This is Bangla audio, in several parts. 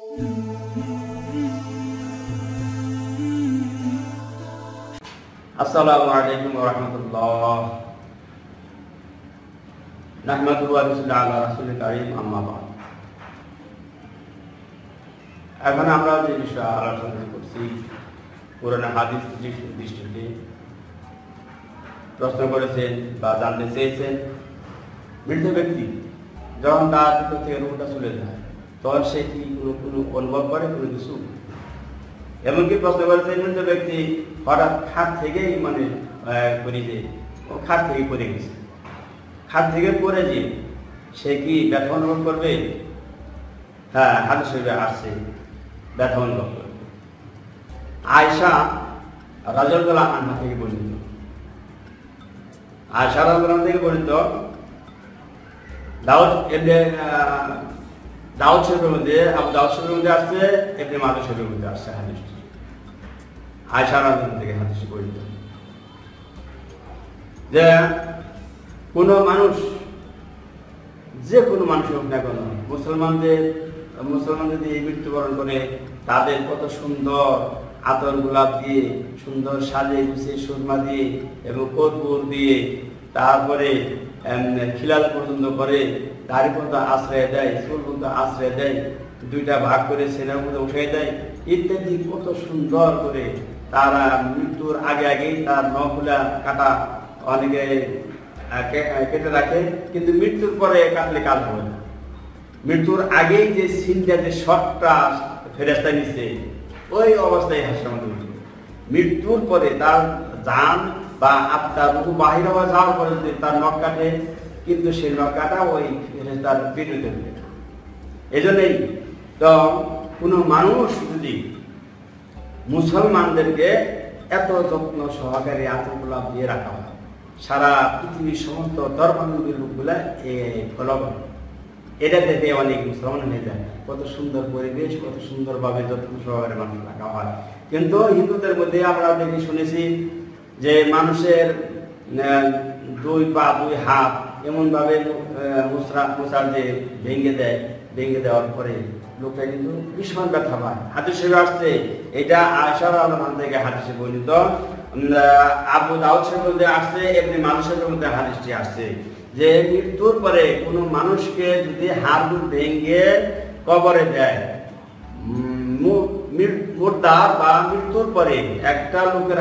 এখন আমরা যে বিষয়ে আলোচনা করছি, পুরানো হাদিস দৃষ্টিতে প্রশ্ন করেছেন বা জানতে চেয়েছেন মৃত ব্যক্তি যখন তার থেকে রূপটা চলে যায় তখন সে কি কোনো কোনো অনুভব করে, কোনো কিছু? এমনকি প্রশ্ন করেছেন মৃত ব্যক্তি হঠাৎ খাট থেকেই মানে করি যে, ও খাট থেকে পড়ে গেছে। খাট থেকে পড়ে যে, সে কি ব্যথা অনুভব করবে? হ্যাঁ হাতে শরীরে আসছে, ব্যথা অনুভব করবে। আয়সা রাজলগোলা আন্না থেকে বর্ণিত। আয়সা রাজগোলা থেকে বর্ণিত। দাউদ দাউদ শরীফের মধ্যে, আবু দাউদ শরীফের মধ্যে আসছে এমনি মাদুর শরীফের মধ্যে আসছে হাদিসটি আয়সা রাজগোলা থেকে হাদিসটি বর্ণিত যে কোনো মানুষ, যে কোনো মানুষ হোক না কেন, মুসলমানদের মুসলমান যদি এই মৃত্যুবরণ করে, তাদের কত সুন্দর আতর গোলাপ দিয়ে, সুন্দর সাজে গুছিয়ে সুরমা দিয়ে এবং কর্পূর দিয়ে তারপরে খিলাল পর্যন্ত করে দাড়ি পর্যন্ত আশ্রয় দেয়, চুল পর্যন্ত আশ্রয় দেয়, দুইটা ভাগ করে সেনার মধ্যে উঠে দেয়। ইত্যাদি কত সুন্দর করে তারা মৃত্যুর আগে আগেই তার নখগুলা কাটা অনেকে কেটে রাখে, কিন্তু মৃত্যুর পরে কাটলে কাজ হবে না। মৃত্যুর আগেই যে সিনটা, যে শটটা ফেরেস্তা নিচ্ছে ওই অবস্থায় উঠবে মৃত্যুর পরে তার যান বা আত্মার রূপ বাহির হওয়া যাওয়ার পরে যদি তার নখ কাটে কিন্তু সেই নখ কাটা ওই তার বিরুদ্ধে দেবে না তো কোনো মানুষ যদি মুসলমানদেরকে এত যত্ন সহকারে আতঙ্কলাভ দিয়ে রাখা হয়, সারা পৃথিবীর সমস্ত ধর্মানুগের লোকগুলা এ ফলো করে এটা দেখে অনেক মুসলমান হয়ে যায়, কত সুন্দর পরিবেশ, কত সুন্দরভাবে যত্ন সহকারে মানুষ রাখা হয়। কিন্তু হিন্দুদের মধ্যে আমরা দেখি শুনেছি যে মানুষের দুই পা দুই হাত এমনভাবে মুসরা মুসার যে ভেঙে দেয় ভেঙে দেওয়ার পরে লোকটা কিন্তু ভীষণ ব্যথা পায়। হাদিসে আসছে এটা আয়সার আলমান থেকে হাদিসে আহ, আবু দাউদ মধ্যে আসছে এমনি মানুষের মধ্যে হাদিসটি আসছে যে মৃত্যুর পরে কোনো মানুষকে যদি হাড়গুড় ভেঙে কবরে দেয় উম, মু- মৃ- মুর্দা বা মৃত্যুর পরে একটা লোকের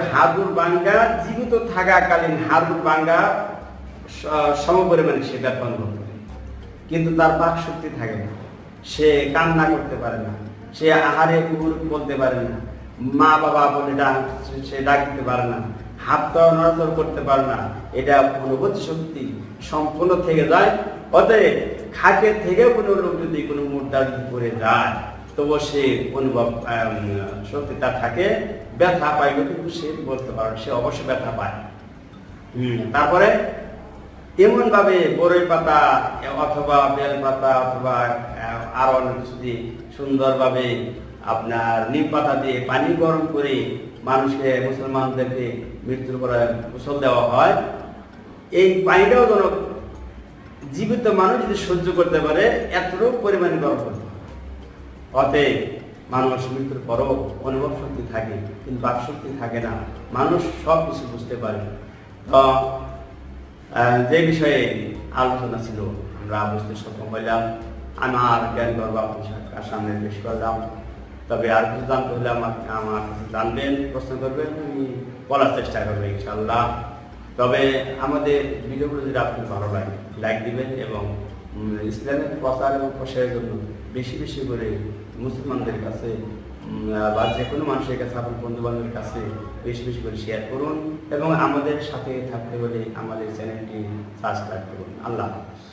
বাঙ্গা জীবিত থাকাকালীন বাঙ্গা স- সম পরিমাণে সে করে কিন্তু তার বাক শক্তি থাকে না। সে কান্না করতে পারে না। সে আহারে কুকুর বলতে পারে না। মা বাবা বলে ডাক সে- সে ডাক দিতে পারে না। হাত করতে পারে না। এটা অনুভূতি শক্তি সম্পূর্ণ থেকে যায়। অতএব খাটের থেকে কোনো লোক যদি কোনো মুদ্রা যায় তবু সে অনুভব আম, শক্তিটা থাকে ব্যথা পাইলে কিন্তু সে বলতে পারে সে অবশ্যই ব্যথা পায় তারপরে এমন ভাবে বড়ই পাতা অথবা বেল পাতা অথবা আরও অনেক কিছু দিয়ে সুন্দরভাবে আপনার নিম পাতা দিয়ে পানি গরম করে মানুষকে মুসলমানদেরকে মৃত্যুর পরে গোসল দেওয়া হয় এই পানিটাও যেন জীবিত মানুষ যদি সহ্য করতে পারে এতটুকু পরিমাণে গরম করতে। অতএব মানুষ মৃত্যুর পরও অনুভব শক্তি থাকে, কিন্তু বাক শক্তি থাকে না। মানুষ সব কিছু বুঝতে পারে। তো যে বিষয়ে আলোচনা ছিল, আমরা বুঝতে সক্ষম হইলাম। আমার জ্ঞান গর্ব আপনার সামনে পেশ করলাম। তবে আর কিছু জানতে হলে আমার আমার জানবেন, প্রশ্ন করবেন, আমি বলার চেষ্টা করব ইনশাল্লাহ তবে আমাদের ভিডিওগুলো যদি আপনার ভালো লাগে লাইক দিবেন এবং ইসলামের প্রচার এবং প্রসারের জন্য বেশি বেশি করে মুসলমানদের কাছে বা যে কোনো মানুষের কাছে, আপনার বন্ধু বান্ধবের কাছে বেশি বেশি করে শেয়ার করুন এবং আমাদের সাথে থাকতে হলে আমাদের চ্যানেলটি সাবস্ক্রাইব করুন আল্লাহ হাফেজ।